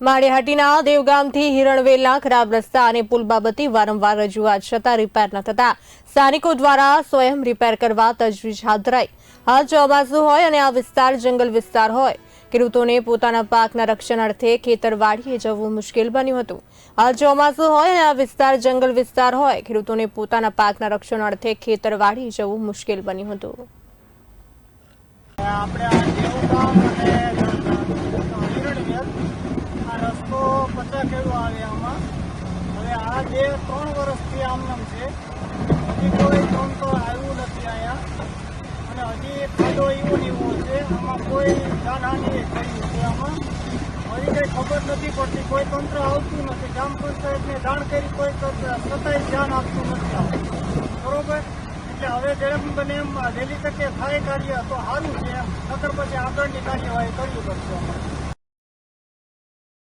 માળિયાહાટીના દેવગામથી હિરણવેલના ખરાબ રસ્તા અને પુલ બાબતે વારંવાર રજૂઆત છતાં રિપેર ન થતા સ્થાનિકો દ્વારા સ્વયં રિપેર કરવા તજવીજ હાથ ધરાઈ. હાલ ચોમાસું હોય અને આ વિસ્તાર જંગલ વિસ્તાર હોય. ખેડૂતોને પોતાના પાકના રક્ષણ અર્થે ખેતરવાડીએ જવું મુશ્કેલ બન્યું હતું. હાલ ચોમાસું હોય અને આ વિસ્તાર જંગલ વિસ્તાર હોય. ખેડૂતોને પોતાના પાકના રક્ષણ અર્થે ખેતરવાડીએ જવું મુશ્કેલ બન્યું હતું દેવગામ અને હિરણવેલ આ રસ્તો પચાસ કેળું આવે આમાં. હવે આ જે ત્રણ વર્ષથી આમનામ છે, હજી કોઈ ત્રણ તો આવ્યું નથી અહીંયા. અને હજી ખાડો એવો ને છે, આમાં કોઈ જાનહાનિ થયું છે આમાં. હજી કંઈ ખબર નથી પડતી, કોઈ તંત્ર આવતું નથી, ગ્રામ પંચાયતને જાણ કરી કોઈ છતાંય ધ્યાન આપતું નથી બરોબર? એટલે હવે જેમ બને એમ વહેલી તકે થાય કાર્ય તો સારું છે નકર પછી આગળની કાર્યવાહી કરવી પડશે અમારે